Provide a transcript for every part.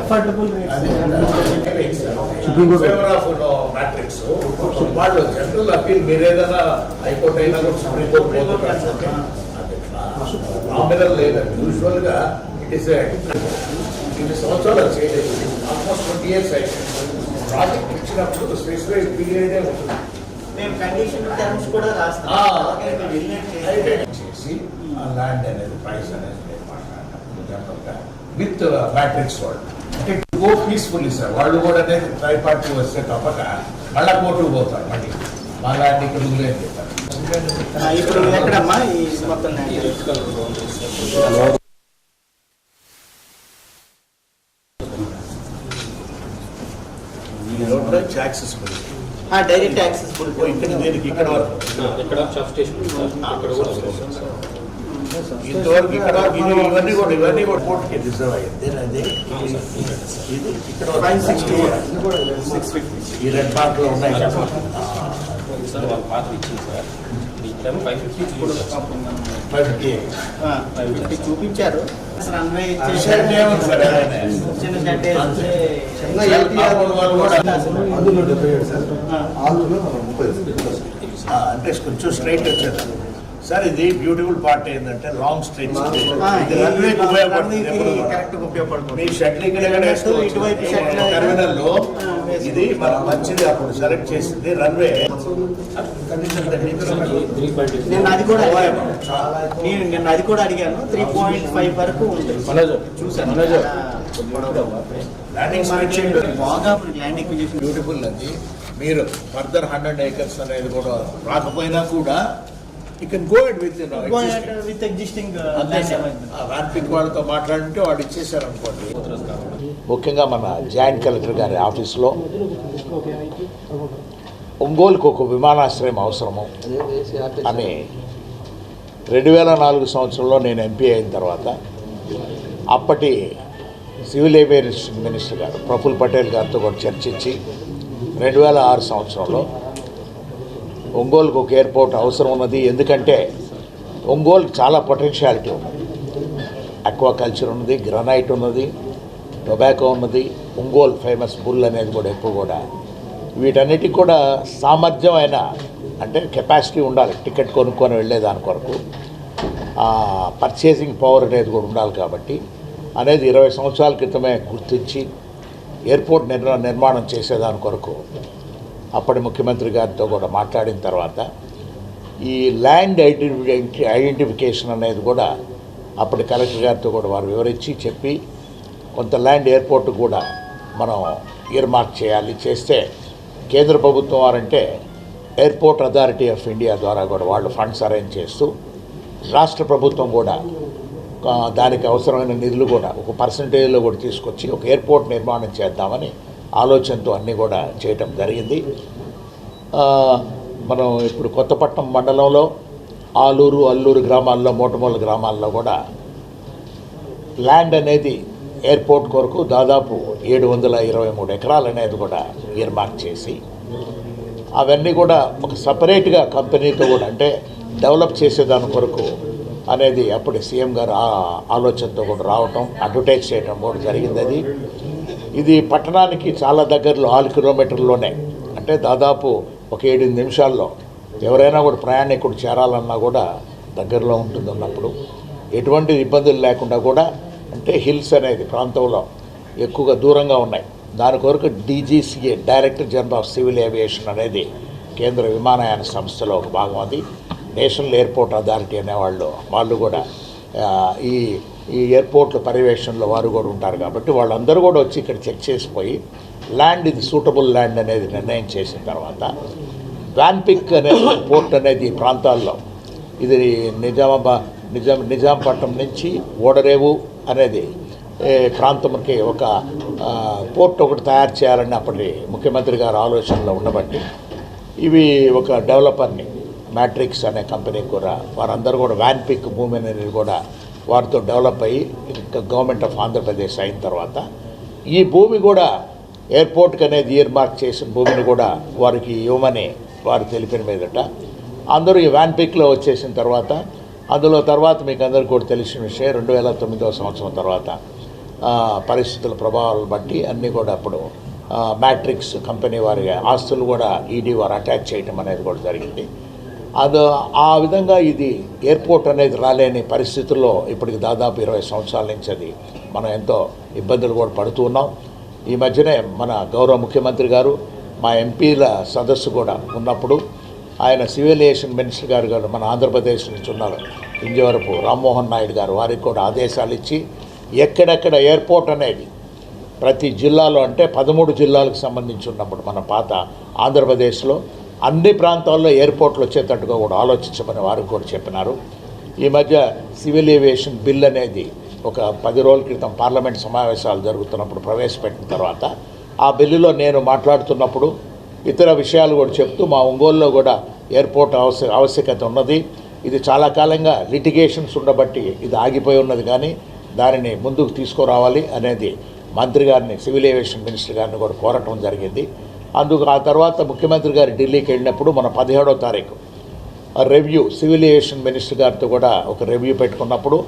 Affordable rates favour of matrix వాళ్ళు general appeal మీరు ఏదైనా హైకోర్టు అయినా కూడా సుప్రీం కోర్టు నామినల్ లేదండి యూజువల్గా ఇట్ ఇస్ ఇన్ని సంవత్సరాలు చేయలేదు ఆల్మోస్ట్ ట్వంటీ ఇయర్స్ అయింది ప్రాజెక్ట్ ఇచ్చినప్పుడు స్పెసిఫైడ్ పీరియడే ఉంటుంది మేము కండిషన్ టర్మ్స్ కూడా రాస్తాం చేసి ఆ ల్యాండ్ అనేది ప్రైస్ అనేది విత్ మ్యాట్రిక్స్ వాళ్ళు అంటే గో పీస్ఫుల్లీ సార్ వాళ్ళు కూడా అనేది ట్రై పార్టీ వస్తే తప్పక మళ్ళా కోర్టుకు పోతారు మళ్ళీ. మా ల్యాండ్ ఇక్కడ వదిలేని చెప్తారు ఇప్పుడు ఎక్కడమ్మా ఈ మొత్తం? యాక్సెసిబుల్ ఆ, డైరెక్ట్ యాక్సెసిబుల్ ఇక్కడ వరకు. ఇక్కడ సబ్ స్టేషన్ ఉంది సార్. ఇక్కడ కూడా. ఇంతవరకు ఇక్కడ ఇవన్నీ కూడా ఇవన్నీ కూడా కోర్టుకి రిజర్వ్ అయ్యింది అదే ఇది ఇక్కడ ఈ రెడ్ మార్క్లో ఉన్నాయి. కదా. సార్ వాళ్ళు పాత ఇచ్చింది సార్. ఇక్కడ ఫైవ్ ఫిఫ్టీ కూడా five fifty eight. Five fifty చూపించారు. అంటే కొంచెం స్ట్రైట్ వచ్చేది. సార్ ఇది బ్యూటిఫుల్ పార్ట్ ఏంటంటే లాంగ్ స్ట్రెచ్ మీ షెడ్లు టెర్మినల్లో. ఇది. మన మంచిది అప్పుడు సెలెక్ట్ చేసింది రన్వే నేను అది కూడా నేను నేను అది కూడా అడిగాను. త్రీ పాయింట్ ఫైవ్ వరకు ఉంటుంది చూసాను ల్యాండింగ్ బాగా ల్యాండ్ ఎక్విజిషన్ బ్యూటిఫుల్ అది మీరు ఫర్దర్ హండ్రెడ్ ఏకర్స్ అనేది కూడా రాకపోయినా కూడా you can go add with with existing వాళ్ళతో మాట్లాడుంటే వాడు ఇచ్చేసారు అనుకోండి. ముఖ్యంగా మన జాయింట్ కలెక్టర్ గారి ఆఫీస్లో ఒంగోలుకు ఒక విమానాశ్రయం అవసరము. అని రెండు వేల నాలుగు సంవత్సరంలో నేను ఎంపీ అయిన తర్వాత అప్పటి సివిల్ ఏవియేషన్ మినిస్టర్ గారు ప్రఫుల్ పటేల్ గారితో కూడా చర్చించి రెండు వేల ఆరు సంవత్సరంలో ఒంగోలుకు ఒక ఎయిర్పోర్ట్ అవసరం ఉన్నది. ఎందుకంటే ఒంగోలుకి చాలా పొటెన్షియాలిటీ ఉంది అక్వాకల్చర్ ఉన్నది గ్రనైట్ ఉన్నది టొబాకో ఉన్నది ఒంగోలు ఫేమస్ బుల్ అనేది కూడా ఎక్కువ కూడా. వీటన్నిటికి కూడా సామర్థ్యం అయిన అంటే కెపాసిటీ ఉండాలి. టికెట్ కొనుక్కొని వెళ్ళేదాని కొరకు. పర్చేసింగ్ పవర్ అనేది కూడా ఉండాలి కాబట్టి. అనేది ఇరవై సంవత్సరాల క్రితమే గుర్తించి ఎయిర్పోర్ట్ నిర్మాణం చేసేదాని కొరకు అప్పటి ముఖ్యమంత్రి గారితో కూడా మాట్లాడిన తర్వాత ఈ ల్యాండ్ ఐడెంటిఫి ఐడెంటిఫికేషన్ అనేది కూడా అప్పటి కలెక్టర్ గారితో కూడా వారు వివరించి చెప్పి కొంత ల్యాండ్ ఎయిర్పోర్ట్ కూడా మనం ఇయర్మార్క్ చేయాలి. చేస్తే కేంద్ర ప్రభుత్వం వారంటే ఎయిర్పోర్ట్ అథారిటీ ఆఫ్ ఇండియా ద్వారా కూడా వాళ్ళు ఫండ్స్ అరేంజ్ చేస్తూ రాష్ట్ర ప్రభుత్వం కూడా దానికి అవసరమైన నిధులు కూడా ఒక పర్సంటేజ్లో కూడా తీసుకొచ్చి ఒక ఎయిర్పోర్ట్ నిర్మాణం చేద్దామని ఆలోచనతో అన్నీ కూడా చేయటం జరిగింది. మనం ఇప్పుడు కొత్తపట్నం మండలంలో ఆలూరు అల్లూరు గ్రామాల్లో మోటమూల గ్రామాల్లో కూడా ల్యాండ్ అనేది ఎయిర్పోర్ట్ కొరకు దాదాపు ఏడు వందల ఇరవై మూడు ఎకరాలు అనేది కూడా ఇయర్మార్క్ చేసి అవన్నీ కూడా ఒక సపరేట్గా కంపెనీతో కూడా అంటే డెవలప్ చేసేదాని కొరకు అనేది అప్పుడు సీఎం గారు ఆ ఆలోచనతో కూడా రావటం అడ్వర్టైజ్ చేయటం కూడా జరిగింది అది. ఇది పట్టణానికి చాలా దగ్గరలో ఆరు కిలోమీటర్లోనే. అంటే దాదాపు ఒక ఏడు నిమిషాల్లో ఎవరైనా కూడా ప్రయాణికుడు చేరాలన్నా కూడా దగ్గరలో ఉంటుంది అన్నప్పుడు. ఎటువంటి ఇబ్బందులు లేకుండా కూడా అంటే హిల్స్ అనేది ప్రాంతంలో ఎక్కువగా దూరంగా ఉన్నాయి. దాని కొరకు DGCA director general of civil aviation అనేది కేంద్ర విమానయాన సంస్థలో ఒక భాగం అది. నేషనల్ ఎయిర్పోర్ట్ అథారిటీ అనేవాళ్ళు వాళ్ళు కూడా ఈ ఈ ఎయిర్పోర్ట్ల పర్యవేక్షణలో వారు కూడా ఉంటారు కాబట్టి వాళ్ళందరూ కూడా వచ్చి ఇక్కడ చెక్ చేసిపోయి ల్యాండ్ ఇది సూటబుల్ ల్యాండ్ అనేది నిర్ణయం చేసిన తర్వాత వ్యాన్పిక్ అనే పోర్ట్ అనేది ఈ ప్రాంతాల్లో ఇది నిజామాబాద్ నిజాం నిజాంపట్నం నుంచి ఓడరేవు అనేది ప్రాంతంకి ఒక పోర్ట్ ఒకటి తయారు చేయాలని అప్పటి ముఖ్యమంత్రి గారు ఆలోచనలో ఉండబట్టి ఇవి ఒక డెవలపర్ని మ్యాట్రిక్స్ అనే కంపెనీకి కూడా వారందరూ కూడా వ్యాన్పిక్ భూమి అనేది కూడా వారితో డెవలప్ అయ్యి గవర్నమెంట్ ఆఫ్ ఆంధ్రప్రదేశ్ అయిన తర్వాత ఈ భూమి కూడా ఎయిర్పోర్ట్కి అనేది ఇయర్ మార్క్ చేసిన భూమిని కూడా వారికి ఇవ్వమని వారు తెలిపిన మీదట అందరూ ఈ వ్యాన్ పిక్లో వచ్చేసిన తర్వాత అందులో తర్వాత మీకు అందరికీ కూడా తెలిసిన విషయం రెండు వేల తొమ్మిదవ సంవత్సరం తర్వాత పరిస్థితుల ప్రభావాలను బట్టి అన్నీ కూడా అప్పుడు మ్యాట్రిక్స్ కంపెనీ వారి ఆస్తులు కూడా ఈడీ వారు అటాచ్ చేయడం అనేది కూడా జరిగింది. అది ఆ విధంగా ఇది ఎయిర్పోర్ట్ అనేది రాలేని పరిస్థితుల్లో ఇప్పటికి దాదాపు ఇరవై సంవత్సరాల నుంచి అది మనం ఎంతో ఇబ్బందులు కూడా పడుతూ ఉన్నాం. ఈ మధ్యనే మన గౌరవ ముఖ్యమంత్రి గారు మా ఎంపీల సదస్సు కూడా ఉన్నప్పుడు ఆయన సివిల్ ఏవియేషన్ మినిస్టర్ గారు గారు మన ఆంధ్రప్రదేశ్ నుంచి ఉన్నారు. ఇంజవరపు రామ్మోహన్ నాయుడు గారు వారికి కూడా ఆదేశాలు ఇచ్చి ఎక్కడెక్కడ ఎయిర్పోర్ట్ అనేది ప్రతి జిల్లాలో అంటే పదమూడు జిల్లాలకు సంబంధించి ఉన్నప్పుడు మన పాత ఆంధ్రప్రదేశ్లో అన్ని ప్రాంతాల్లో ఎయిర్పోర్ట్లు వచ్చేటట్టుగా కూడా ఆలోచించమని వారు కూడా చెప్పినారు. ఈ మధ్య సివిల్ ఏవియేషన్ బిల్ అనేది ఒక పది రోజుల క్రితం పార్లమెంట్ సమావేశాలు జరుగుతున్నప్పుడు ప్రవేశపెట్టిన తర్వాత ఆ బిల్లులో నేను మాట్లాడుతున్నప్పుడు ఇతర విషయాలు కూడా చెప్తూ మా ఒంగోలులో కూడా ఎయిర్పోర్ట్ అవశ్య ఆవశ్యకత ఉన్నది. ఇది చాలా కాలంగా లిటిగేషన్స్ ఉండబట్టి ఇది ఆగిపోయి ఉన్నది కానీ దానిని ముందుకు తీసుకురావాలి అనేది మంత్రి గారిని సివిల్ ఏవియేషన్ మినిస్టర్ గారిని కూడా కోరటం జరిగింది. అందుకు ఆ తర్వాత ముఖ్యమంత్రి గారు ఢిల్లీకి వెళ్ళినప్పుడు మన పదిహేడో తారీఖు ఆ రివ్యూ సివిల్ ఏవియేషన్ మినిస్టర్ గారితో కూడా ఒక రివ్యూ పెట్టుకున్నప్పుడు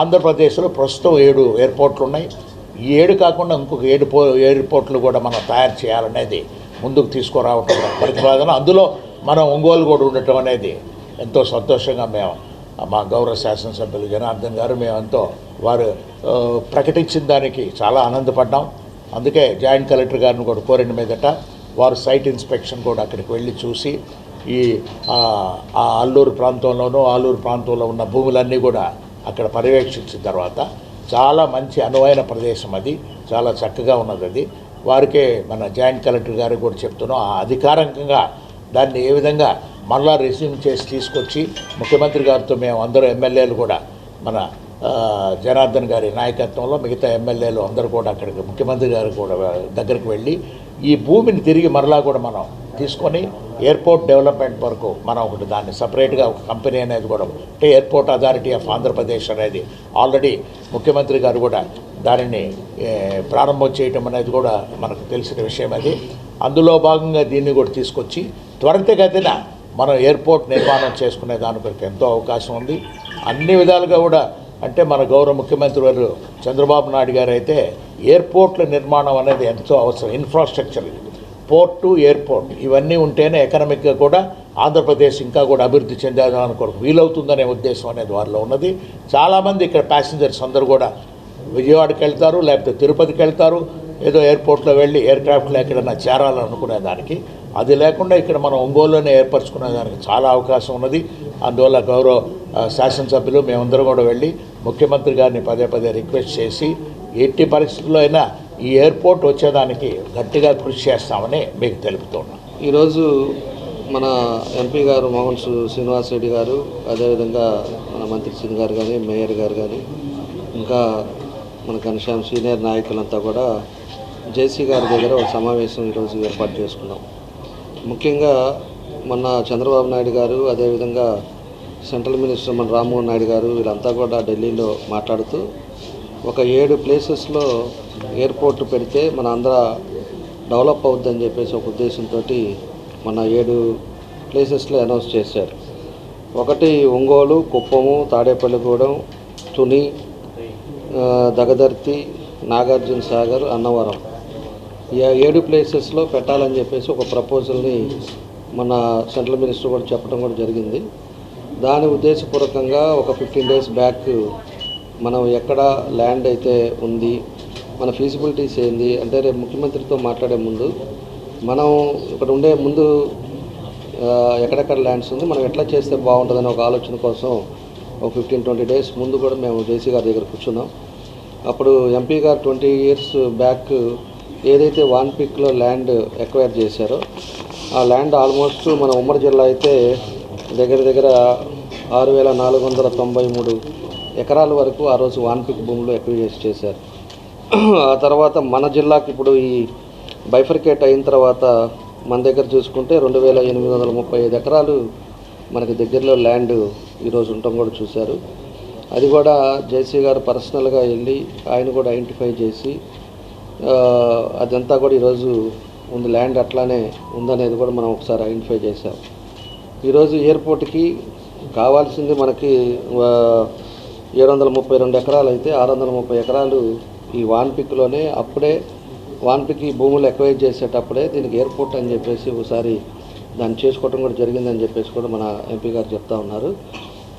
ఆంధ్రప్రదేశ్లో ప్రస్తుతం ఏడు ఎయిర్పోర్ట్లు ఉన్నాయి ఈ ఏడు కాకుండా ఇంకొక ఏడు పో ఎయిర్పోర్ట్లు కూడా మనం తయారు చేయాలనేది ముందుకు తీసుకురావటం ప్రతిపాదన. అందులో మనం ఒంగోలు కూడా ఉండటం అనేది ఎంతో సంతోషంగా మేము మా గౌరవ శాసనసభ్యులు జనార్దన్ గారు మేమెంతో వారు ప్రకటించిన దానికి చాలా ఆనందపడ్డాం. అందుకే జాయింట్ కలెక్టర్ గారిని కూడా కోరిన మీదట వారు సైట్ ఇన్స్పెక్షన్ కూడా అక్కడికి వెళ్ళి చూసి ఈ ఆ, అల్లూరు ప్రాంతంలోనూ ఆలూరు ప్రాంతంలో ఉన్న భూములన్నీ కూడా అక్కడ పర్యవేక్షించిన తర్వాత చాలా మంచి అనువైన ప్రదేశం అది. చాలా చక్కగా ఉన్నది అది. వారికే మన జాయింట్ కలెక్టర్ గారికి కూడా చెప్తున్నాం. ఆ అధికారికంగా దాన్ని ఏ విధంగా మళ్ళా రెస్యూమ్ చేసి తీసుకొచ్చి ముఖ్యమంత్రి గారితో మేము అందరూ ఎమ్మెల్యేలు కూడా మన జనార్దన్ గారి నాయకత్వంలో మిగతా ఎమ్మెల్యేలు అందరూ కూడా అక్కడికి ముఖ్యమంత్రి గారు కూడా దగ్గరికి వెళ్ళి ఈ భూమిని తిరిగి మరలా కూడా మనం తీసుకొని ఎయిర్పోర్ట్ డెవలప్మెంట్ వరకు మనం ఒకటి దాన్ని సపరేట్గా ఒక కంపెనీ అనేది కూడా అంటే ఎయిర్పోర్ట్ అథారిటీ ఆఫ్ ఆంధ్రప్రదేశ్ అనేది ఆల్రెడీ ముఖ్యమంత్రి గారు కూడా దానిని ప్రారంభం చేయటం అనేది కూడా మనకు తెలిసిన విషయం అది. అందులో భాగంగా దీన్ని కూడా తీసుకొచ్చి త్వరితగతిన మనం ఎయిర్పోర్ట్ నిర్మాణం చేసుకునే దాని కొరకు ఎంతో అవకాశం ఉంది. అన్ని విధాలుగా కూడా అంటే మన గౌరవ ముఖ్యమంత్రి వారు చంద్రబాబు నాయుడు గారు అయితే ఎయిర్పోర్ట్ల నిర్మాణం అనేది ఎంతో అవసరం ఇన్ఫ్రాస్ట్రక్చర్ పోర్టు ఎయిర్పోర్ట్ ఇవన్నీ ఉంటేనే ఎకనామిక్గా కూడా ఆంధ్రప్రదేశ్ ఇంకా కూడా అభివృద్ధి చెందేదాని కొరకు వీలవుతుందనే ఉద్దేశం అనేది వారిలో ఉన్నది. చాలామంది ఇక్కడ ప్యాసింజర్స్ అందరూ కూడా విజయవాడకి వెళ్తారు లేకపోతే తిరుపతికి వెళ్తారు. ఏదో ఎయిర్పోర్ట్లో వెళ్ళి ఎయిర్ క్రాఫ్ట్లో ఎక్కడైనా చేరాలనుకునే దానికి అది లేకుండా ఇక్కడ మనం ఒంగోలులోనే ఏర్పరచుకునే దానికి చాలా అవకాశం ఉన్నది. అందువల్ల గౌరవ శాసనసభ్యులు మేమందరం కూడా వెళ్ళి ముఖ్యమంత్రి గారిని పదే పదే రిక్వెస్ట్ చేసి ఎట్టి పరిస్థితుల్లో అయినా ఈ ఎయిర్పోర్ట్ వచ్చేదానికి గట్టిగా కృషి చేస్తామని మీకు తెలుపుతున్నాం ఈరోజు మన ఎంపీ గారు మోహన్ శ్రీనివాస్ రెడ్డి గారు అదేవిధంగా మన మంత్రి సింగ్ గారు కానీ మేయర్ గారు కానీ ఇంకా మన ఘనశ్యామ్ సీనియర్ నాయకులంతా కూడా జేసీ గారి దగ్గర ఒక సమావేశం ఈరోజు ఏర్పాటు చేసుకున్నాం. ముఖ్యంగా మొన్న చంద్రబాబు నాయుడు గారు అదేవిధంగా సెంట్రల్ మినిస్టర్ మన రామ్మోహన్ నాయుడు గారు వీళ్ళంతా కూడా ఢిల్లీలో మాట్లాడుతూ ఒక ఏడు ప్లేసెస్లో ఎయిర్పోర్ట్ పెడితే మన ఆంధ్ర డెవలప్ అవుద్దని చెప్పేసి ఒక ఉద్దేశంతో మన ఏడు ప్లేసెస్లో అనౌన్స్ చేశారు. ఒకటి ఒంగోలు కుప్పము తాడేపల్లిగూడెం తుని దగదర్తి నాగార్జున సాగర్ అన్నవరం. ఏడు ప్లేసెస్లో పెట్టాలని చెప్పేసి ఒక ప్రపోజల్ని మన సెంట్రల్ మినిస్టర్ కూడా చెప్పడం కూడా జరిగింది. దాని ఉద్దేశపూర్వకంగా ఒక ఫిఫ్టీన్ డేస్ బ్యాక్ మనం ఎక్కడ ల్యాండ్ అయితే ఉంది మన ఫీజిబిలిటీస్ ఏంది అంటే రేపు ముఖ్యమంత్రితో మాట్లాడే ముందు మనం ఇక్కడ ఉండే ముందు ఎక్కడెక్కడ ల్యాండ్స్ ఉంది మనం ఎట్లా చేస్తే బాగుంటుందని ఒక ఆలోచన కోసం ఒక ఫిఫ్టీన్ ట్వంటీ డేస్ ముందు కూడా మేము జేసీ గారి దగ్గర కూర్చున్నాం. అప్పుడు ఎంపీ గారు ట్వంటీ ఇయర్స్ బ్యాక్ ఏదైతే వాన్ పిక్లో ల్యాండ్ ఎక్వైర్ చేశారో ఆ ల్యాండ్ ఆల్మోస్ట్ మన ఉమ్మడి జిల్లా అయితే దగ్గర దగ్గర ఆరు వేల నాలుగు వందల తొంభై మూడు ఎకరాల వరకు ఆ రోజు వాన్ పిక్ భూములు ఎక్విజేట్ చేశారు. ఆ తర్వాత మన జిల్లాకి ఇప్పుడు ఈ బైఫర్కేట్ అయిన తర్వాత మన దగ్గర చూసుకుంటే రెండు వేల ఎనిమిది వందల ముప్పై ఐదు ఎకరాలు మనకి దగ్గరలో ల్యాండ్ ఈరోజు ఉండటం కూడా చూశారు. అది కూడా జేసీ గారు పర్సనల్గా వెళ్ళి ఆయన కూడా ఐడెంటిఫై చేసి అదంతా కూడా ఈరోజు ఉంది ల్యాండ్ అట్లానే ఉందనేది కూడా మనం ఒకసారి ఐడెంటిఫై చేసాం ఈరోజు ఎయిర్పోర్ట్కి కావాల్సింది మనకి ఏడు వందల ముప్పై రెండు ఎకరాలు అయితే ఆరు వందల ముప్పై ఎకరాలు ఈ వాన్పిక్లోనే అప్పుడే వాన్పిక్ ఈ భూములు ఎక్వైర్ చేసేటప్పుడే దీనికి ఎయిర్పోర్ట్ అని చెప్పేసి ఒకసారి దాన్ని చేసుకోవడం కూడా జరిగిందని చెప్పేసి కూడా మన ఎంపీ గారు చెప్తా ఉన్నారు.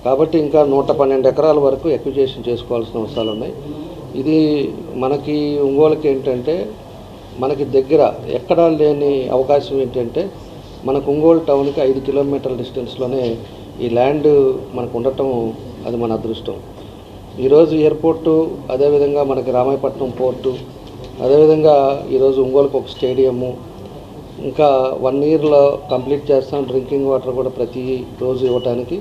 కాబట్టి ఇంకా నూట పన్నెండు ఎకరాల వరకు ఎక్విజేషన్ చేసుకోవాల్సిన అవసరాలు ఉన్నాయి ఇది మనకి ఒంగోలుకి ఏంటంటే మనకి దగ్గర ఎక్కడా లేని అవకాశం ఏంటంటే మనకు ఒంగోలు టౌన్కి ఐదు కిలోమీటర్ల డిస్టెన్స్లోనే ఈ ల్యాండ్ మనకు ఉండటం అది మన అదృష్టం. ఈరోజు ఎయిర్పోర్టు అదేవిధంగా మనకి రామాయపట్నం పోర్టు అదేవిధంగా ఈరోజు ఒంగోలుకు ఒక స్టేడియము ఇంకా వన్ ఇయర్లో కంప్లీట్ చేస్తాం డ్రింకింగ్ వాటర్ కూడా ప్రతి రోజు ఇవ్వటానికి.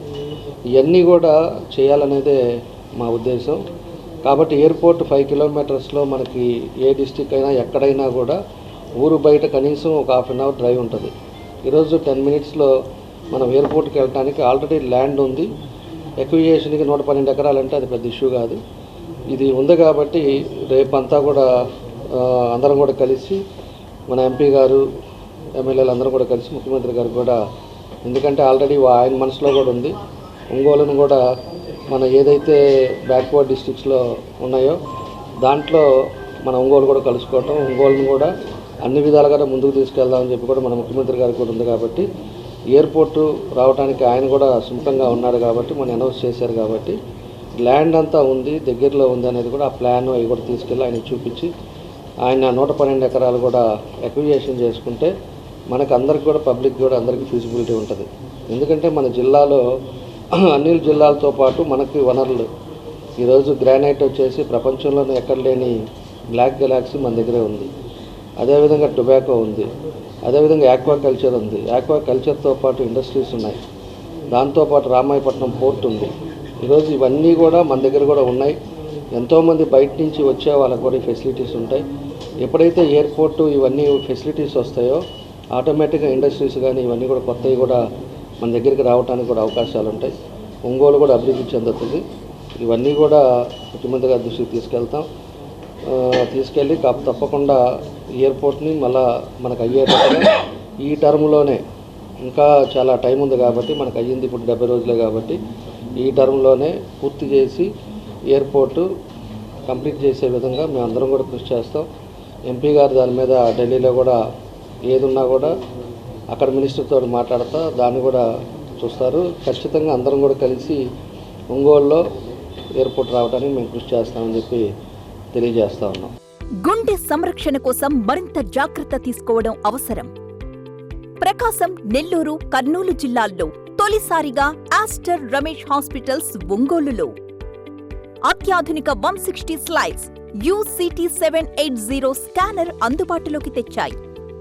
ఇవన్నీ కూడా చేయాలనేదే మా ఉద్దేశం. కాబట్టి ఎయిర్పోర్ట్ ఫైవ్ కిలోమీటర్స్లో మనకి ఏ డిస్టిక్ అయినా ఎక్కడైనా కూడా ఊరు బయట కనీసం ఒక హాఫ్ అన్ అవర్ డ్రైవ్ ఉంటుంది. ఈరోజు టెన్ మినిట్స్లో మనం ఎయిర్పోర్ట్కి వెళ్ళడానికి ఆల్రెడీ ల్యాండ్ ఉంది. ఎక్విజేషన్కి నూట పన్నెండు ఎకరాలంటే అది పెద్ద ఇష్యూ కాదు. ఇది ఉంది కాబట్టి రేపంతా కూడా అందరం కూడా కలిసి మన ఎంపీ గారు ఎమ్మెల్యేలు అందరం కూడా కలిసి ముఖ్యమంత్రి గారు కూడా ఎందుకంటే ఆల్రెడీ ఆయన మనసులో కూడా ఉంది. ఒంగోలును కూడా మన ఏదైతే బ్యాక్వర్డ్ డిస్ట్రిక్ట్స్లో ఉన్నాయో దాంట్లో మన ఒంగోలు కూడా కలుసుకోవటం ఒంగోలును కూడా అన్ని విధాలుగా ముందుకు తీసుకెళ్దామని చెప్పి కూడా మన ముఖ్యమంత్రి గారికి కూడా ఉంది కాబట్టి ఎయిర్పోర్టు రావడానికి ఆయన కూడా సుముఖంగా ఉన్నాడు కాబట్టి మనం అనౌన్స్ చేశారు కాబట్టి ల్యాండ్ అంతా ఉంది దగ్గరలో ఉంది అనేది కూడా ఆ ప్లాన్ అవి కూడా తీసుకెళ్ళి ఆయన చూపించి ఆయన నూట పన్నెండు ఎకరాలు కూడా ఎక్విజేషన్ చేసుకుంటే మనకు అందరికి కూడా పబ్లిక్ కూడా అందరికీ ఫీజిబిలిటీ ఉంటుంది. ఎందుకంటే మన జిల్లాలో అన్ని జిల్లాలతో పాటు మనకి వనరులు. ఈరోజు గ్రానైట్ వచ్చేసి ప్రపంచంలోనే ఎక్కడ లేని బ్లాక్ గెలాక్సీ మన దగ్గరే ఉంది. అదేవిధంగా టొబాకో ఉంది. అదేవిధంగా యాక్వా కల్చర్ ఉంది. యాక్వా కల్చర్తో పాటు ఇండస్ట్రీస్ ఉన్నాయి. దాంతోపాటు రామాయపట్నం పోర్ట్ ఉంది. ఈరోజు ఇవన్నీ కూడా మన దగ్గర కూడా ఉన్నాయి. ఎంతోమంది బయట నుంచి వచ్చే వాళ్ళకు కూడా ఫెసిలిటీస్ ఉంటాయి. ఎప్పుడైతే ఎయిర్పోర్టు ఇవన్నీ ఫెసిలిటీస్ వస్తాయో ఆటోమేటిక్గా ఇండస్ట్రీస్ కానీ ఇవన్నీ కూడా కొత్తవి కూడా మన దగ్గరికి రావడానికి కూడా అవకాశాలు ఉంటాయి. ఒంగోలు కూడా అభివృద్ధి చెందుతుంది. ఇవన్నీ కూడా ముఖ్యమంత్రి గారి దృష్టికి తీసుకెళ్తాం. తీసుకెళ్ళి కాపు తప్పకుండా ఎయిర్పోర్ట్ని మళ్ళా మనకు అయ్యేటట్టుగా ఈ టర్మ్లోనే ఇంకా చాలా టైం ఉంది కాబట్టి మనకు అయ్యింది ఇప్పుడు డెబ్బై రోజులే కాబట్టి ఈ టర్మ్లోనే పూర్తి చేసి ఎయిర్పోర్టు కంప్లీట్ చేసే విధంగా మేము అందరం కూడా కృషి చేస్తాం. ఎంపీ గారు దాని మీద ఢిల్లీలో కూడా ఏది ఉన్నా కూడా అక్కడ మినిస్టర్తో మాట్లాడతా దాన్ని కూడా చూస్తారు. ఖచ్చితంగా అందరం కూడా కలిసి ఒంగోలులో ఎయిర్పోర్ట్ రావడానికి మేము కృషి చేస్తామని చెప్పి తెలియజేస్తా ఉన్నాం. గుండె సంరక్షణ కోసం మరింత జాగ్రత్త తీసుకోవడం అవసరం. ప్రకాశం నెల్లూరు కర్నూలు జిల్లాల్లో తొలిసారిగా ఆస్టర్ రమేష్ హాస్పిటల్స్ ఒంగోలులో. అత్యాధునిక one sixty slides UCT seven eight zero scanner అందుబాటులోకి తెచ్చాయి.